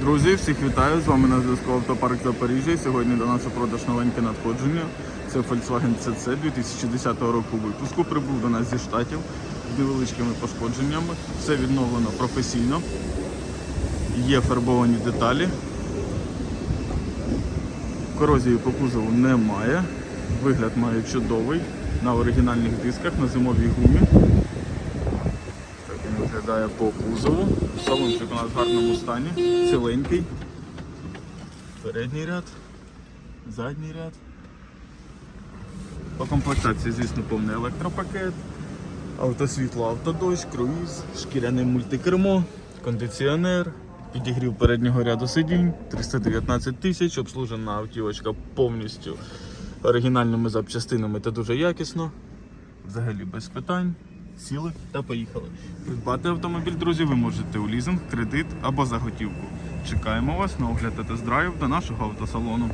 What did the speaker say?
Друзі, всіх вітаю! З вами на зв'язку Автопарк Запоріжжя. Сьогодні до нас у продаж новеньке надходження. Це Volkswagen CC 2010 року випуску. Прибув до нас зі штатів з невеличкими пошкодженнями. Все відновлено професійно. Є фарбовані деталі. Корозії по кузову немає. Вигляд має чудовий на оригінальних дисках, на зимовій гумі. Виглядає по кузову. Салончик у нас в гарному стані, ціленький. Передній ряд, задній ряд. По комплектації, звісно, повний електропакет, автосвітло, автодощ, круїз, шкіряне мультикермо, кондиціонер, підігрів переднього ряду сидінь, 319 тисяч, обслужена автівочка повністю оригінальними запчастинами та дуже якісно. Взагалі без питань. Сіли та поїхали. Придбати автомобіль, друзі, ви можете у лізинг, кредит або за готівку. Чекаємо вас на огляд та тест-драйв до нашого автосалону.